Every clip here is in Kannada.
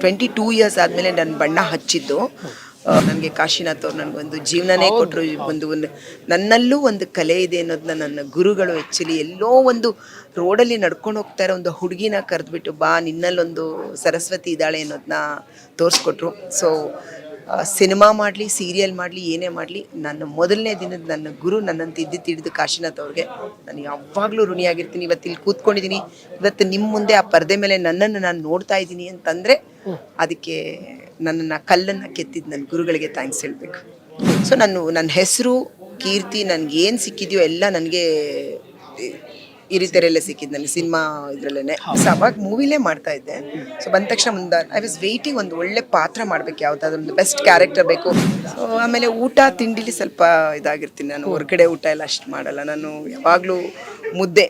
ಟ್ವೆಂಟಿ ಟೂ ಇಯರ್ಸ್ ಆದಮೇಲೆ ನನ್ನ ಬಣ್ಣ ಹಚ್ಚಿದ್ದು. ನನಗೆ ಕಾಶಿನಾಥ್ ಅವ್ರು ನನಗೊಂದು ಜೀವನನೇ ಕೊಟ್ಟರು ಒಂದು ಒಂದು ನನ್ನಲ್ಲೂ ಒಂದು ಕಲೆ ಇದೆ ಅನ್ನೋದನ್ನ ನನ್ನ ಗುರುಗಳು ಆ್ಯಕ್ಚುಲಿ ಎಲ್ಲೋ ಒಂದು ರೋಡಲ್ಲಿ ನಡ್ಕೊಂಡು ಹೋಗ್ತಾ ಇರೋ ಒಂದು ಹುಡುಗಿನ ಕರೆದ್ಬಿಟ್ಟು ಬಾ ನಿನ್ನಲ್ಲೊಂದು ಸರಸ್ವತಿ ಇದ್ದಾಳೆ ಅನ್ನೋದನ್ನ ತೋರಿಸ್ಕೊಟ್ರು. ಸೊ ಸಿನಿಮಾ ಮಾಡಲಿ ಸೀರಿಯಲ್ ಮಾಡಲಿ ಏನೇ ಮಾಡಲಿ ನನ್ನ ಮೊದಲನೇ ದಿನದ ನನ್ನ ಗುರು ನನ್ನಂತ ಇದ್ದು ತಿಳಿದು ಕಾಶಿನಾಥ್ ಅವ್ರಿಗೆ ನಾನು ಯಾವಾಗಲೂ ಋಣಿಯಾಗಿರ್ತೀನಿ ಇವತ್ತು ಇಲ್ಲಿ ಕೂತ್ಕೊಂಡಿದ್ದೀನಿ ಇವತ್ತು ನಿಮ್ಮ ಮುಂದೆ ಆ ಪರದೆ ಮೇಲೆ ನನ್ನನ್ನು ನಾನು ನೋಡ್ತಾ ಇದ್ದೀನಿ ಅಂತಂದರೆ ಅದಕ್ಕೆ ನನ್ನನ್ನು ಕಲ್ಲನ್ನು ಕೆತ್ತಿದ್ದು ನನ್ನ ಗುರುಗಳಿಗೆ ಥ್ಯಾಂಕ್ಸ್ ಹೇಳಬೇಕು. ಸೊ ನಾನು ನನ್ನ ಹೆಸರು ಕೀರ್ತಿ ನನಗೇನು ಸಿಕ್ಕಿದೆಯೋ ಎಲ್ಲ ನನಗೆ ಹಿರಿತೆರೆಲ್ಲ ಸಿಕ್ಕಿದ್ದು ನನಗೆ ಸಿನಿಮಾ ಇದರಲ್ಲೇ ಸೊ ಅವಾಗ ಮೂವಿಲೇ ಮಾಡ್ತಾ ಇದ್ದೆ. ಸೊ ಬಂದ ತಕ್ಷಣ ಮುಂದೆ ಐ ವಾಸ್ ವೇಟಿಂಗ್ ಒಂದು ಒಳ್ಳೆ ಪಾತ್ರ ಮಾಡ್ಬೇಕು ಯಾವ್ದಾದ್ರು ಒಂದು ಬೆಸ್ಟ್ ಕ್ಯಾರೆಕ್ಟರ್ ಬೇಕು. ಸೊ ಆಮೇಲೆ ಊಟ ತಿಂಡಿಲಿ ಸ್ವಲ್ಪ ಇದಾಗಿರ್ತೀನಿ ನಾನು. ಹೊರಗಡೆ ಊಟ ಎಲ್ಲ ಅಷ್ಟು ಮಾಡಲ್ಲ. ನಾನು ಯಾವಾಗಲೂ ಮುದ್ದೆ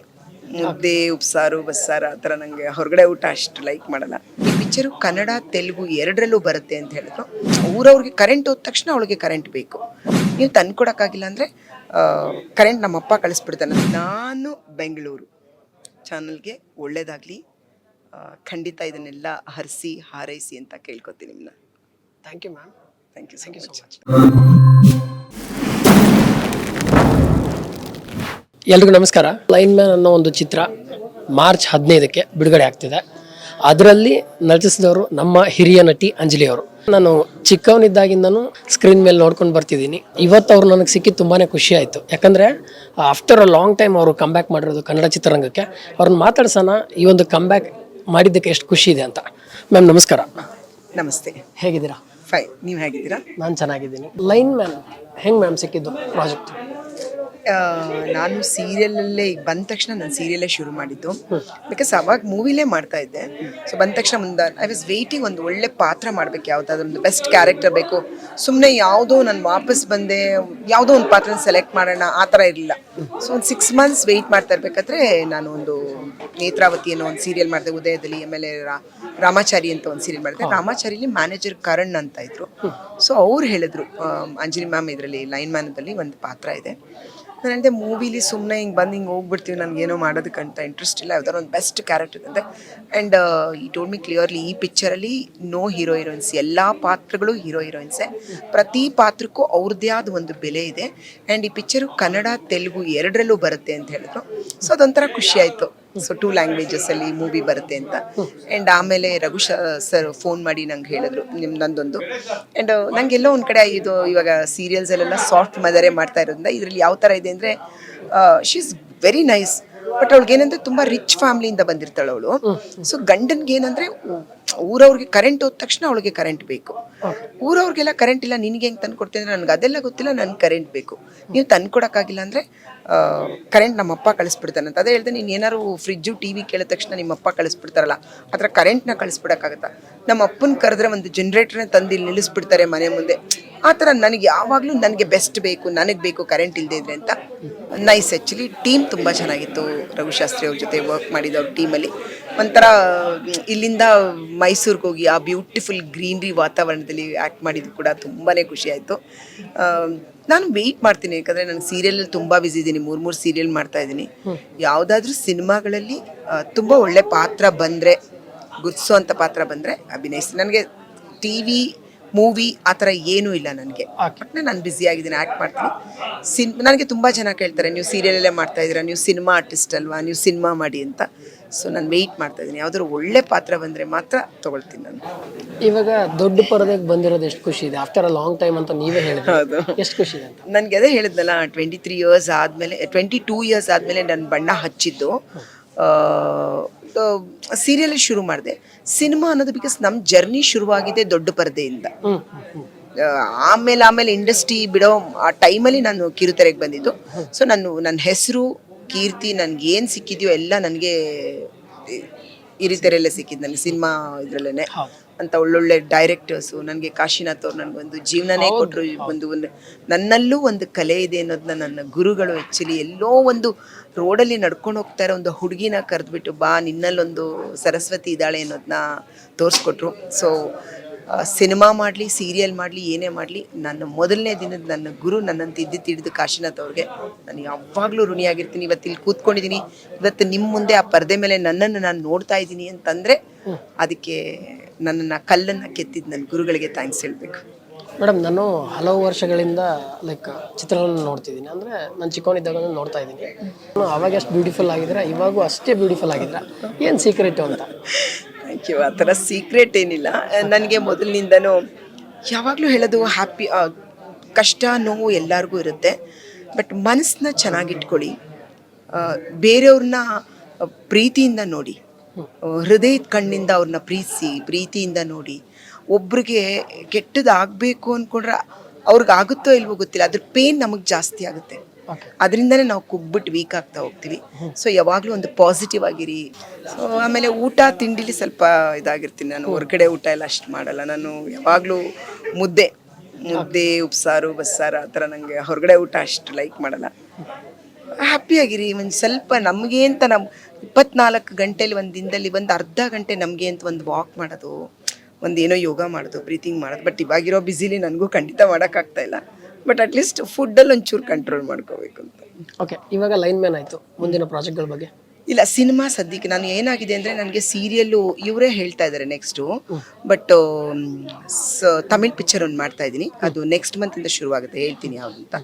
ಮುದ್ದೆ ಉಪ್ಸಾರು ಬಸ್ಸಾರು ಆ ಥರ ನನಗೆ ಹೊರಗಡೆ ಊಟ ಅಷ್ಟು ಲೈಕ್ ಮಾಡಲ್ಲ. ಈ ಪಿಕ್ಚರು ಕನ್ನಡ ತೆಲುಗು ಎರಡರಲ್ಲೂ ಬರುತ್ತೆ ಅಂತ ಹೇಳಿದ್ರು. ಊರವ್ರಿಗೆ ಕರೆಂಟ್ ಹೋದ ತಕ್ಷಣ ಅವಳಿಗೆ ಕರೆಂಟ್ ಬೇಕು. ನೀವು ತಂದ್ಕೊಡಕ್ಕಾಗಿಲ್ಲ ಅಂದರೆ ಕರೆಂಟ್ ನಮ್ಮಪ್ಪ ಕಳಿಸ್ಬಿಡ್ತಾನೆ. ನಾನು ಬೆಂಗಳೂರು. ಚಾನಲ್ಗೆ ಒಳ್ಳೇದಾಗಲಿ. ಖಂಡಿತ ಇದನ್ನೆಲ್ಲ ಹರಿಸಿ ಹಾರೈಸಿ ಅಂತ ಕೇಳ್ಕೊತೀನಿ ನಿಮ್ಮನ್ನ thank you ma'am thank you so much ಎಲ್ರಿಗೂ ನಮಸ್ಕಾರ. ಲೈನ್ ಮ್ಯಾನ್ ಅನ್ನೋ ಒಂದು ಚಿತ್ರ ಮಾರ್ಚ್ ಹದಿನೈದಕ್ಕೆ ಬಿಡುಗಡೆ ಆಗ್ತಿದೆ. ಅದರಲ್ಲಿ ನಟಿಸಿದವರು ನಮ್ಮ ಹಿರಿಯ ನಟಿ ಅಂಜಲಿ ಅವರು. ನಾನು ಚಿಕ್ಕವನಿದ್ದಾಗಿಂದನೂ ಸ್ಕ್ರೀನ್ ಮೇಲೆ ನೋಡ್ಕೊಂಡು ಬರ್ತಿದ್ದೀನಿ. ಇವತ್ತು ಅವ್ರು ನನಗೆ ಸಿಕ್ಕಿ ತುಂಬಾ ಖುಷಿ ಆಯಿತು. ಯಾಕಂದರೆ ಆಫ್ಟರ್ ಅ ಲಾಂಗ್ ಟೈಮ್ ಅವರು ಕಮ್ಬ್ಯಾಕ್ ಮಾಡಿರೋದು ಕನ್ನಡ ಚಿತ್ರರಂಗಕ್ಕೆ ಅವ್ರನ್ನ ಮಾತಾಡ್ಸೋಣ ಈ ಒಂದು ಕಮ್ಬ್ಯಾಕ್ ಮಾಡಿದ್ದಕ್ಕೆ ಎಷ್ಟು ಖುಷಿ ಇದೆ ಅಂತ. ಮ್ಯಾಮ್ ನಮಸ್ಕಾರ. ನಮಸ್ತೆ. ಹೇಗಿದ್ದೀರಾ? ಫೈ ನೀವು ಹೇಗಿದ್ದೀರಾ? ನಾನು ಚೆನ್ನಾಗಿದ್ದೀನಿ. ಲೈನ್ ಮ್ಯಾನ್ ಹೆಂಗೆ ಮ್ಯಾಮ್ ಸಿಕ್ಕಿದ್ದು ಪ್ರಾಜೆಕ್ಟ್ ನಾನು ಸೀರಿಯಲಲ್ಲೇ ಈಗ ಬಂದ ತಕ್ಷಣ ನಾನು ಸೀರಿಯಲ್ಲೇ ಶುರು ಮಾಡಿದ್ದು. ಬಿಕಾಸ್ ಅವಾಗ ಮೂವಿಲೇ ಮಾಡ್ತಾ ಇದ್ದೆ. ಸೊ ಬಂದ ತಕ್ಷಣ ಮುಂದೆ ಐ ವಾಸ್ ವೇಟಿಂಗ್ ಒಂದು ಒಳ್ಳೆ ಪಾತ್ರ ಮಾಡ್ಬೇಕು ಯಾವ್ದಾದ್ರು ಒಂದು ಬೆಸ್ಟ್ ಕ್ಯಾರೆಕ್ಟರ್ ಬೇಕು. ಸುಮ್ಮನೆ ಯಾವುದೋ ನಾನು ವಾಪಸ್ ಬಂದೆ ಯಾವುದೋ ಒಂದು ಪಾತ್ರ ಸೆಲೆಕ್ಟ್ ಮಾಡೋಣ ಆ ಥರ ಇರಲಿಲ್ಲ. ಸೊ ಒಂದು ಸಿಕ್ಸ್ ಮಂತ್ಸ್ ವೆಯ್ಟ್ ಮಾಡ್ತಾ ಇರ್ಬೇಕಾದ್ರೆ ನಾನು ಒಂದು ನೇತ್ರಾವತಿ ಅನ್ನೋ ಒಂದು ಸೀರಿಯಲ್ ಮಾಡಿದೆ ಉದಯದಲ್ಲಿ ಆಮೇಲೆ ರಾಮಾಚಾರಿ ಅಂತ ಒಂದು ಸೀರಿಯಲ್ ಮಾಡಿದೆ. ರಾಮಾಚಾರಿಲಿ ಮ್ಯಾನೇಜರ್ ಕರಣ್ ಅಂತ ಇದ್ರು. ಸೊ ಅವ್ರು ಹೇಳಿದ್ರು ಅಂಜಲಿ ಮ್ಯಾಮ್ ಇದರಲ್ಲಿ ಲೈನ್ ಮ್ಯಾನದಲ್ಲಿ ಒಂದು ಪಾತ್ರ ಇದೆ. ನಾನು ಹೇಳಿದೆ ಮೂವಿಲಿ ಸುಮ್ಮನೆ ಹಿಂಗೆ ಬಂದು ಹಿಂಗೆ ಹೋಗ್ಬಿಡ್ತೀವಿ ನನಗೇನೋ ಮಾಡೋದಕ್ಕಂತ ಇಂಟ್ರೆಸ್ಟ್ ಇಲ್ಲ. ಯಾವ್ದಾರು ಒಂದು ಬೆಸ್ಟ್ ಕ್ಯಾರೆಕ್ಟರ್ ಅಂತ ಆ್ಯಂಡ್ ಈ ಟೋಲ್ ಮಿ ಕ್ಲಿಯರ್ಲಿ ಈ ಪಿಕ್ಚರಲ್ಲಿ ನೋ ಹೀರೋ ಹೀರೋಯಿನ್ಸ್ ಎಲ್ಲ ಪಾತ್ರಗಳು ಹೀರೋ ಹೀರೋಯಿನ್ಸೇ ಪ್ರತಿ ಪಾತ್ರಕ್ಕೂ ಅವ್ರದ್ದೇ ಆದ ಒಂದು ಬೆಲೆ ಇದೆ. ಆ್ಯಂಡ್ ಈ ಪಿಕ್ಚರು ಕನ್ನಡ, ತೆಲುಗು ಎರಡರಲ್ಲೂ ಬರುತ್ತೆ ಅಂತ ಹೇಳಿದ್ರು. ಸೊ ಅದೊಂಥರ ಖುಷಿಯಾಯಿತು ಸೊ ಟೂ ಲ್ಯಾಂಗ್ವೇಜಸಲ್ಲಿ ಮೂವಿ ಬರುತ್ತೆ ಅಂತ. ಆ್ಯಂಡ್ ಆಮೇಲೆ ರಘು ಸರ್ ಫೋನ್ ಮಾಡಿ ನಂಗೆ ಹೇಳಿದ್ರು ನಿಮ್ಮ ನಂದೊಂದು. ಆ್ಯಂಡ್ ನಂಗೆಲ್ಲೋ ಒಂದು ಕಡೆ ಇದು ಇವಾಗ ಸೀರಿಯಲ್ಸಲ್ಲೆಲ್ಲ ಸಾಫ್ಟ್ ಮದರೇ ಮಾಡ್ತಾ ಇರೋದ್ರಿಂದ ಇದರಲ್ಲಿ ಯಾವ ಥರ ಇದೆ ಅಂದರೆ she is very nice but ಅವಳಿಗೆ ಏನಂದ್ರೆ ತುಂಬಾ ರಿಚ್ ಫ್ಯಾಮಿಲಿಯಿಂದ ಬಂದಿರ್ತಾಳೆ ಅವಳು. ಸೊ ಗಂಡನ್ಗೆ ಏನಂದ್ರೆ ಊರವ್ರಿಗೆ ಕರೆಂಟ್ ಹೋದ ತಕ್ಷಣ ಅವಳಿಗೆ ಕರೆಂಟ್ ಬೇಕು. ಊರವ್ರಿಗೆಲ್ಲ ಕರೆಂಟ್ ಇಲ್ಲ, ನಿನ್ಗೆ ಹೆಂಗೆ ತಂದು ಕೊಡ್ತೀನಿ ಅಂದ್ರೆ ನನಗೆ ಅದೆಲ್ಲ ಗೊತ್ತಿಲ್ಲ, ನನ್ಗೆ ಕರೆಂಟ್ ಬೇಕು. ನೀವು ತಂದ್ಕೊಡಕ್ಕಾಗಿಲ್ಲ ಅಂದರೆ ಕರೆಂಟ್ ನಮ್ಮಪ್ಪ ಕಳಿಸ್ಬಿಡ್ತಾನೆ ಅಂತ. ಅದೇ ಹೇಳ್ದೆ, ನೀನು ಏನಾದ್ರು ಫ್ರಿಜ್ಜು ಟಿ ವಿ ಕೇಳಿದ ತಕ್ಷಣ ನಿಮ್ಮಪ್ಪ ಕಳಿಸ್ಬಿಡ್ತಾರಲ್ಲ, ಆ ಥರ ಕರೆಂಟ್ನ ಕಳಿಸ್ಬಿಡಕ್ಕಾಗತ್ತಾ? ನಮ್ಮ ಅಪ್ಪನ ಕರೆದ್ರೆ ಒಂದು ಜನ್ರೇಟರ್ನ ತಂದು ಇಲ್ಲಿ ನಿಲ್ಲಿಸ್ಬಿಡ್ತಾರೆ ಮನೆ ಮುಂದೆ. ಆ ಥರ ನನಗೆ ಯಾವಾಗಲೂ ನನಗೆ ಬೆಸ್ಟ್ ಬೇಕು, ನನಗೆ ಬೇಕು ಕರೆಂಟ್ ಇಲ್ಲದೆ ಇದ್ರೆ ಅಂತ. ನೈಸ್ ಆ್ಯಕ್ಚುಲಿ ಟೀಮ್ ತುಂಬ ಚೆನ್ನಾಗಿತ್ತು. ರಘುಶಾಸ್ತ್ರಿ ಅವ್ರ ಜೊತೆ ವರ್ಕ್ ಮಾಡಿದ ಅವ್ರ ಟೀಮಲ್ಲಿ ಒಂಥರ, ಇಲ್ಲಿಂದ ಮೈಸೂರಿಗೆ ಹೋಗಿ ಆ ಬ್ಯೂಟಿಫುಲ್ ಗ್ರೀನ್ರಿ ವಾತಾವರಣದಲ್ಲಿ ಆ್ಯಕ್ಟ್ ಮಾಡಿದ್ದು ಕೂಡ ತುಂಬಾ ಖುಷಿಯಾಯಿತು ನಾನು ವೆಯ್ಟ್ ಮಾಡ್ತೀನಿ ಯಾಕಂದ್ರೆ ನಾನು ಸೀರಿಯಲಲ್ಲಿ ತುಂಬ ಬಿಸಿ ಇದ್ದೀನಿ ಮೂರು ಮೂರು ಸೀರಿಯಲ್ ಮಾಡ್ತಾ ಇದ್ದೀನಿ ಯಾವುದಾದ್ರೂ ಸಿನಿಮಾಗಳಲ್ಲಿ ತುಂಬ ಒಳ್ಳೆ ಪಾತ್ರ ಬಂದರೆ ಅಂತ ಪಾತ್ರ ಬಂದರೆ ಅಭಿನಯಿಸಿ ನನಗೆ ಟಿ ವಿ ಮೂವಿ ಆ ಥರ ಏನೂ ಇಲ್ಲ ನನಗೆ. ಒಟ್ಟಿನಲ್ಲಿ ನಾನು ಬ್ಯುಸಿ ಆಗಿದ್ದೀನಿ ಆ್ಯಕ್ಟ್ ಮಾಡ್ತೀನಿ. ಸಿನ್ ನನಗೆ ತುಂಬ ಜನ ಕೇಳ್ತಾರೆ ನೀವು ಸೀರಿಯಲಲ್ಲೇ ಮಾಡ್ತಾ ಇದ್ದೀರಾ? ನೀವು ಸಿನಿಮಾ ಆರ್ಟಿಸ್ಟ್ ಅಲ್ವಾ? ನೀವು ಸಿನಿಮಾ ಮಾಡಿ ಅಂತ. ಸೊ ನಾನು ವೆಯ್ಟ್ ಮಾಡ್ತಾ ಇದ್ದೀನಿ. ಯಾವ್ದಾದ್ರು ಒಳ್ಳೆ ಪಾತ್ರ ಬಂದರೆ ಮಾತ್ರ ತಗೊಳ್ತೀನಿ ನಾನು. ಇವಾಗ ದೊಡ್ಡ ಪರದೆಗೆ ಬಂದಿರೋದು ಎಷ್ಟು ಖುಷಿ ಇದೆ? ಆಫ್ಟರ್ ಅ ಲಾಂಗ್ ಟೈಮ್ ಅಂತ ನೀವೇ ಹೇಳಿದ್ರಿ. ಹೌದು. ಎಷ್ಟು ಖುಷಿ ಇದೆ ಅಂತ? ನನಗೆ ಅದೇ ಹೇಳಿದ್ನಲ್ಲ ಟ್ವೆಂಟಿ ತ್ರೀ ಇಯರ್ಸ್ ಆದಮೇಲೆ ಟ್ವೆಂಟಿ ಟೂ ಇಯರ್ಸ್ ಆದಮೇಲೆ ನಾನು ಬಣ್ಣ ಹಚ್ಚಿದ್ದು. ಸೀರಿಯಲ್ ಶುರು ಮಾಡಿದೆ. ಸಿನಿಮಾ ಅನ್ನೋದು ಬಿಕಾಸ್ ನಮ್ಮ ಜರ್ನಿ ಶುರುವಾಗಿದೆ ದೊಡ್ಡ ಪರದೆಯಿಂದ. ಆಮೇಲೆ ಆಮೇಲೆ ಇಂಡಸ್ಟ್ರಿ ಬಿಡೋ ಆ ಟೈಮಲ್ಲಿ ನಾನು ಕಿರುತೆರೆಗೆ ಬಂದಿದ್ದು. ಸೊ ನಾನು ನನ್ನ ಹೆಸರು ಕೀರ್ತಿ ನನ್ಗೆ ಏನು ಸಿಕ್ಕಿದೆಯೋ ಎಲ್ಲ ನನಗೆ ಹಿರಿತೆರೆಲ್ಲೇ ಸಿಕ್ಕಿದ್ದು ನನಗೆ ಸಿನಿಮಾ ಇದರಲ್ಲೇ ಅಂತ ಒಳ್ಳೊಳ್ಳೆ ಡೈರೆಕ್ಟರ್ಸು ನನಗೆ ಕಾಶಿನಾಥ್ ಅವ್ರು ನನಗೊಂದು ಜೀವನನೇ ಕೊಟ್ಟರು ಒಂದು ಒಂದು ನನ್ನಲ್ಲೂ ಒಂದು ಕಲೆ ಇದೆ ಅನ್ನೋದನ್ನ ನನ್ನ ಗುರುಗಳು ಆ್ಯಕ್ಚುಲಿ ಎಲ್ಲೋ ಒಂದು ರೋಡಲ್ಲಿ ನಡ್ಕೊಂಡು ಹೋಗ್ತಾ ಇರೋ ಒಂದು ಹುಡುಗಿನ ಕರೆದ್ಬಿಟ್ಟು ಬಾ ನಿನ್ನಲ್ಲೊಂದು ಸರಸ್ವತಿ ಇದ್ದಾಳೆ ಅನ್ನೋದನ್ನ ತೋರಿಸ್ಕೊಟ್ರು. ಸೊ ಸಿನಿಮಾ ಮಾಡಲಿ ಸೀರಿಯಲ್ ಮಾಡಲಿ ಏನೇ ಮಾಡಲಿ ನನ್ನ ಮೊದಲನೇ ದಿನದ ನನ್ನ ಗುರು ನನ್ನಂತ ತಿದ್ದು ತಿಳಿದು ಕಾಶಿನಾಥ್ ಅವ್ರಿಗೆ ನಾನು ಯಾವಾಗಲೂ ಋಣಿಯಾಗಿರ್ತೀನಿ ಇವತ್ತು ಇಲ್ಲಿ ಕೂತ್ಕೊಂಡಿದ್ದೀನಿ ಇವತ್ತು ನಿಮ್ಮ ಮುಂದೆ ಆ ಪರದೆ ಮೇಲೆ ನನ್ನನ್ನು ನಾನು ನೋಡ್ತಾ ಇದ್ದೀನಿ ಅಂತಂದರೆ ಅದಕ್ಕೆ ನನ್ನನ್ನು ಕಲ್ಲನ್ನು ಕೆತ್ತಿದ್ದು ನನ್ನ ಗುರುಗಳಿಗೆ ಥ್ಯಾಂಕ್ಸ್ ಹೇಳಬೇಕು. ಮೇಡಮ್ ನಾನು ಹಲವು ವರ್ಷಗಳಿಂದ ಲೈಕ್ ಚಿತ್ರಗಳನ್ನು ನೋಡ್ತಿದ್ದೀನಿ. ಅಂದರೆ ನಾನು ಚಿಕ್ಕವನಿದ್ದಾಗ ನೋಡ್ತಾ ಇದ್ದೀನಿ. ಅವಾಗ ಎಷ್ಟು ಬ್ಯೂಟಿಫುಲ್ ಆಗಿದ್ರೆ ಇವಾಗೂ ಅಷ್ಟೇ ಬ್ಯೂಟಿಫುಲ್ ಆಗಿದ್ರೆ ಏನು ಸೀಕ್ರೆಟು ಅಂತ? Thank you. ಆ ಥರ ಸೀಕ್ರೆಟ್ ಏನಿಲ್ಲ. ನನಗೆ ಮೊದಲಿನಿಂದನೂ ಯಾವಾಗಲೂ ಹೇಳೋದು ಹ್ಯಾಪಿ ಕಷ್ಟ, ನೋವು ಎಲ್ಲರಿಗೂ ಇರುತ್ತೆ. ಬಟ್ ಮನಸ್ಸನ್ನ ಚೆನ್ನಾಗಿಟ್ಕೊಳ್ಳಿ. ಬೇರೆಯವ್ರನ್ನ ಪ್ರೀತಿಯಿಂದ ನೋಡಿ. ಹೃದಯದ ಕಣ್ಣಿಂದ ಅವ್ರನ್ನ ಪ್ರೀತಿಸಿ, ಪ್ರೀತಿಯಿಂದ ನೋಡಿ. ಒಬ್ರಿಗೆ ಕೆಟ್ಟದಾಗಬೇಕು ಅಂದ್ಕೊಂಡ್ರೆ ಅವ್ರಿಗಾಗುತ್ತೋ ಇಲ್ವೋ ಗೊತ್ತಿಲ್ಲ. ಅದ್ರ ಪೇನ್ ನಮಗೆ ಜಾಸ್ತಿ ಆಗುತ್ತೆ. ಅದರಿಂದನೇ ನಾವು ಕುಗ್ಬಿಟ್ಟು ವೀಕ್ ಆಗ್ತಾ ಹೋಗ್ತೀವಿ. ಸೊ ಯಾವಾಗಲೂ ಒಂದು ಪಾಸಿಟಿವ್ ಆಗಿರಿ. ಸೊ ಆಮೇಲೆ ಊಟ ತಿಂಡಿಲಿ ಸ್ವಲ್ಪ ಇದಾಗಿರ್ತೀನಿ ನಾನು. ಹೊರಗಡೆ ಊಟ ಎಲ್ಲ ಅಷ್ಟು ಮಾಡಲ್ಲ. ನಾನು ಯಾವಾಗಲೂ ಮುದ್ದೆ ಮುದ್ದೆ ಉಪ್ಸಾರು ಬಸ್ಸಾರು ಆ ಥರ ನನಗೆ ಹೊರಗಡೆ ಊಟ ಅಷ್ಟು ಲೈಕ್ ಮಾಡಲ್ಲ. ಹ್ಯಾಪಿಯಾಗಿರಿ ಒಂದು ಸ್ವಲ್ಪ ನಮಗೆ ಅಂತ ನಮ್ಮ ಇಪ್ಪತ್ನಾಲ್ಕು ಗಂಟೆಲಿ ಒಂದು ದಿನದಲ್ಲಿ ಒಂದು ಅರ್ಧ ಗಂಟೆ ನಮಗೆ ಅಂತ ಒಂದು ವಾಕ್ ಮಾಡೋದು ಒಂದೇನೋ ಯೋಗ ಮಾಡೋದು ಬ್ರೀತಿಂಗ್ ಮಾಡೋದು ಬಟ್ ಇವಾಗಿರೋ ಬ್ಯುಸಿಲಿ ನನಗೂ ಖಂಡಿತ ಮಾಡೋಕ್ಕಾಗ್ತಾ ಇಲ್ಲ. ಬಟ್ ಅಟ್ಲೀಸ್ಟ್ ಫುಡ್ಡಲ್ಲಿ ಒಂಚೂರು ಕಂಟ್ರೋಲ್ ಮಾಡ್ಕೋಬೇಕು ಅಂತ. ಓಕೆ ಇವಾಗ ಲೈನ್ ಮ್ಯಾನ್ ಆಯಿತು ಮುಂದಿನ ಪ್ರಾಜೆಕ್ಟ್ಗಳ ಬಗ್ಗೆ. ಇಲ್ಲ ಸಿನಿಮಾ ಸದ್ಯಕ್ಕೆ ನಾನು ಏನಾಗಿದೆ ಅಂದರೆ ನನಗೆ ಸೀರಿಯಲ್ಲು ಇವರೇ ಹೇಳ್ತಾ ಇದ್ದಾರೆ ನೆಕ್ಸ್ಟು ಬಟ್ ತಮಿಳ್ ಪಿಕ್ಚರ್ ಒಂದು ಮಾಡ್ತಾ ಇದ್ದೀನಿ. ಅದು ನೆಕ್ಸ್ಟ್ ಮಂತಿಂದ ಶುರುವಾಗುತ್ತೆ ಹೇಳ್ತೀನಿ ಯಾವುದು ಅಂತ.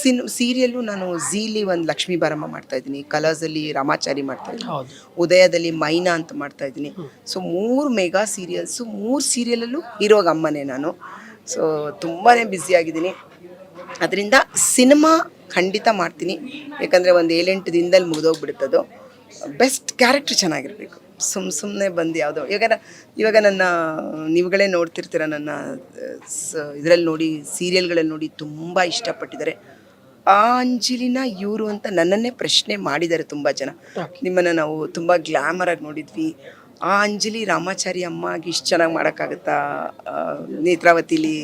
ಸಿನ್ ಸೀರಿಯಲ್ಲು ನಾನು ಝೀಲಿ ಒಂದು ಲಕ್ಷ್ಮೀ ಬಾರಮ್ಮ ಮಾಡ್ತಾ ಇದ್ದೀನಿ ಕಲರ್ಸಲ್ಲಿ ರಾಮಾಚಾರಿ ಮಾಡ್ತಾ ಇದ್ದೀನಿ ಉದಯದಲ್ಲಿ ಮೈನಾ ಅಂತ ಮಾಡ್ತಾ ಇದ್ದೀನಿ. ಸೊ ಮೂರು ಮೆಗಾ ಸೀರಿಯಲ್ಸು ಮೂರು ಸೀರಿಯಲಲ್ಲೂ ಇರೋಗ ಅಮ್ಮನೇ ನಾನು. ಸೊ ತುಂಬಾ ಆಗಿದ್ದೀನಿ. ಅದರಿಂದ ಸಿನಿಮಾ ಖಂಡಿತ ಮಾಡ್ತೀನಿ. ಯಾಕಂದರೆ ಒಂದು ಏಳೆಂಟು ದಿನದಲ್ಲಿ ಮುಗಿದೋಗ್ಬಿಡುತ್ತದು. ಬೆಸ್ಟ್ ಕ್ಯಾರೆಕ್ಟ್ರ್ ಚೆನ್ನಾಗಿರಬೇಕು. ಸುಮ್ ಸುಮ್ಮನೆ ಬಂದು ಯಾವುದೋ. ಇವಾಗ ಇವಾಗ ನನ್ನ ನೀವುಗಳೇ ನೋಡ್ತಿರ್ತೀರ ನನ್ನ ಇದರಲ್ಲಿ ನೋಡಿ ಸೀರಿಯಲ್ಗಳಲ್ಲಿ ನೋಡಿ ತುಂಬ ಇಷ್ಟಪಟ್ಟಿದ್ದಾರೆ. ಆ ಅಂಜಲಿನ ಇವರು ಅಂತ ನನ್ನನ್ನೇ ಪ್ರಶ್ನೆ ಮಾಡಿದ್ದಾರೆ ತುಂಬ ಜನ. ನಿಮ್ಮನ್ನು ನಾವು ತುಂಬ ಗ್ಲ್ಯಾಮರಾಗಿ ನೋಡಿದ್ವಿ. ಆ ಅಂಜಲಿ ರಾಮಾಚಾರಿ ಅಮ್ಮಾಗಿ ಇಷ್ಟು ಚೆನ್ನಾಗಿ ಮಾಡೋಕ್ಕಾಗತ್ತಾ? ನೇತ್ರಾವತಿಲಿ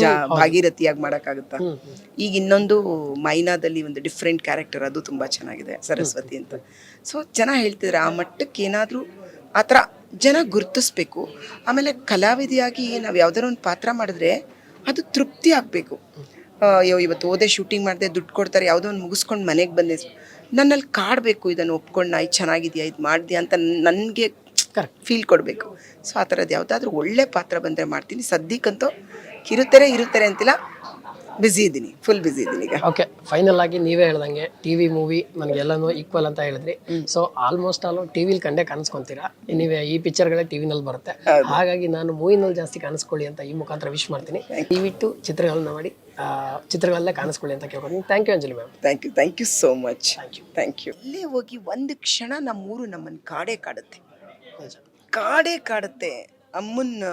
ಜಾ ಭಾಗೀರಥಿಯಾಗಿ ಮಾಡೋಕ್ಕಾಗತ್ತಾ? ಈಗ ಇನ್ನೊಂದು ಮೈನಾದಲ್ಲಿ ಒಂದು ಡಿಫ್ರೆಂಟ್ ಕ್ಯಾರೆಕ್ಟರ್ ಅದು ತುಂಬ ಚೆನ್ನಾಗಿದೆ ಸರಸ್ವತಿ ಅಂತ. ಸೊ ಜನ ಹೇಳ್ತಿದ್ದಾರೆ ಆ ಮಟ್ಟಕ್ಕೆ ಏನಾದರೂ ಆ ಥರ ಜನ ಗುರುತಿಸ್ಬೇಕು. ಆಮೇಲೆ ಕಲಾವಿದಿಯಾಗಿ ನಾವು ಯಾವ್ದಾರ ಒಂದು ಪಾತ್ರ ಮಾಡಿದ್ರೆ ಅದು ತೃಪ್ತಿ ಆಗಬೇಕು. ಅಯ್ಯೋ ಇವತ್ತು ಓದೇ ಶೂಟಿಂಗ್ ಮಾಡಿದೆ ದುಡ್ಡು ಕೊಡ್ತಾರೆ ಯಾವುದೋ ಒಂದು ಮುಗಿಸ್ಕೊಂಡು ಮನೆಗೆ ಬಂದೆ. ನನ್ನಲ್ಲಿ ಕಾಡಬೇಕು ಇದನ್ನು ಒಪ್ಕೊಂಡು ನಾ ಇದು ಚೆನ್ನಾಗಿದೆಯಾ ಇದು ಮಾಡಿದ್ಯಾ ಅಂತ ನನಗೆ ಫೀಲ್ ಕೊಡಬೇಕು. ಸೊ ಆ ಥರದ್ದು ಯಾವುದಾದ್ರೂ ಒಳ್ಳೆ ಪಾತ್ರ ಬಂದರೆ ಮಾಡ್ತೀನಿ. ಸದ್ಯಕ್ಕಂತೂ ಕಿರುತೆರೆ ಇರುತ್ತಾರೆ ಅಂತಿಲ್ಲ ಬ್ಯುಸಿ ಇದ್ದೀನಿ ಫುಲ್ ಬ್ಯುಸಿ ಇದ್ದೀನಿ ಈಗ. ಓಕೆ ಫೈನಲ್ ಆಗಿ ನೀವೇ ಹೇಳ್ದಂಗೆ ಟಿ ವಿ ಮೂವಿ ನನಗೆಲ್ಲನೂ ಈಕ್ವಲ್ ಅಂತ ಹೇಳಿದ್ರಿ. ಸೊ ಆಲ್ಮೋಸ್ಟ್ ಆಲ್ ಟಿ ವಿಲಿ ಕಂಡೇ ಕಾಣಿಸ್ಕೊಂತೀರಾ? ನೀವೇ ಈ ಪಿಕ್ಚರ್ಗಳೇ ಟಿ ವಿನಲ್ಲಿ ಬರುತ್ತೆ. ಹಾಗಾಗಿ ನಾನು ಮೂವಿನಲ್ಲಿ ಜಾಸ್ತಿ ಕಾಣಿಸ್ಕೊಳ್ಳಿ ಅಂತ ಈ ಮುಖಾಂತರ ವಿಶ್ ಮಾಡ್ತೀನಿ. ದಯವಿಟ್ಟು ಚಿತ್ರಗಳನ್ನ ಮಾಡಿ ಚಿತ್ರಗಳಲ್ಲೇ ಕಾಣಿಸ್ಕೊಳ್ಳಿ ಅಂತ ಕೇಳ್ಕೊತೀನಿ thank you Anjali ma'am thank you thank you so much thank you thank you ಇಲ್ಲೇ ಹೋಗಿ ಒಂದು ಕ್ಷಣ ನಮ್ಮೂರು ನಮ್ಮನ್ನು ಕಾಡೇ ಕಾಡುತ್ತೆ. ಕಾಡೇ ಕಾಡುತ್ತೆ. ಅಮ್ಮನ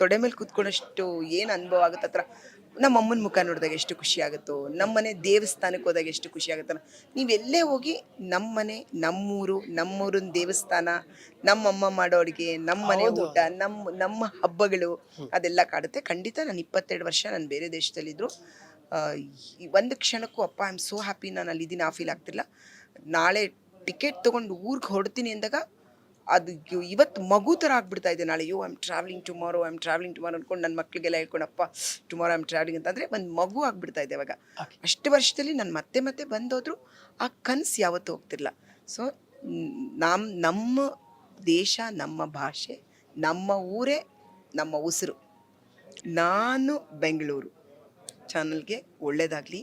ತೊಡೆ ಮೇಲೆ ಕೂತ್ಕೊಂಡಷ್ಟು ಏನು ಅನುಭವ ಆಗುತ್ತೆ ಹತ್ರ? ನಮ್ಮ ಅಮ್ಮನ ಮುಖ ನೋಡಿದಾಗ ಎಷ್ಟು ಖುಷಿ ಆಗುತ್ತೋ? ನಮ್ಮನೆ ದೇವಸ್ಥಾನಕ್ಕೆ ಹೋದಾಗ ಎಷ್ಟು ಖುಷಿ ಆಗುತ್ತಲ್ಲ ನೀವೆಲ್ಲೇ ಹೋಗಿ ನಮ್ಮನೆ ನಮ್ಮೂರು ನಮ್ಮೂರಿನ ದೇವಸ್ಥಾನ ನಮ್ಮಮ್ಮ ಮಾಡೋ ಅಡುಗೆ ನಮ್ಮನೆ ಊಟ ನಮ್ಮ ನಮ್ಮ ಹಬ್ಬಗಳು ಅದೆಲ್ಲ ಕಾಡುತ್ತೆ. ಖಂಡಿತ ನಾನು ಇಪ್ಪತ್ತೆರಡು ವರ್ಷ ನಾನು ಬೇರೆ ದೇಶದಲ್ಲಿದ್ದರು ಒಂದು ಕ್ಷಣಕ್ಕೂ ಅಪ್ಪ ಐ ಆಮ್ ಸೋ ಹ್ಯಾಪಿ ನಾನು ಅಲ್ಲಿದ್ದೀನಿ ಆ ಫೀಲ್ ಆಗ್ತಿಲ್ಲ. ನಾಳೆ ಟಿಕೆಟ್ ತೊಗೊಂಡು ಊರಿಗೆ ಹೊರಡ್ತೀನಿ ಅಂದಾಗ ಅದು ಇವ್- ಇವತ್ತು ಮಗು ಥರ ಆಗ್ಬಿಡ್ತಾ ಇದೆ ನಾಳೆ. Yo I am travelling tomorrow I am travelling tomorrow ಅಂದ್ಕೊಂಡು ನನ್ನ ಮಕ್ಕಳಿಗೆಲ್ಲ ಹೇಳ್ಕೊಂಡಪ್ಪ ಟುಮಾರೋ ಐ ಆಮ್ ಟ್ರಾವೆಲಿಂಗ್ ಅಂತಂದರೆ ಒಂದು ಮಗು ಆಗ್ಬಿಡ್ತಾ ಇದೆ ಇವಾಗ. ಅಷ್ಟು ವರ್ಷದಲ್ಲಿ ನಾನು ಮತ್ತೆ ಮತ್ತೆ ಬಂದೋದ್ರು ಆ ಕನಸು ಯಾವತ್ತೂ ಹೋಗ್ತಿರಲ್ಲ ಸೊ ನಮ್ಮ ನಮ್ಮ ದೇಶ ನಮ್ಮ ಭಾಷೆ ನಮ್ಮ ಊರೇ ನಮ್ಮ ಉಸಿರು. ನಾನು ಬೆಂಗಳೂರು. ಚಾನಲ್ಗೆ ಒಳ್ಳೆಯದಾಗಲಿ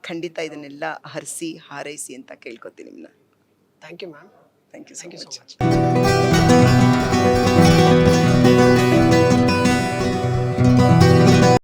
ಖಂಡಿತ ಇದನ್ನೆಲ್ಲ ಹರಿಸಿ ಹಾರೈಸಿ ಅಂತ ಕೇಳ್ಕೊತೀನಿ ನಿಮ್ಮನ್ನ thank you ma'am Thank you so Thank much. You so much.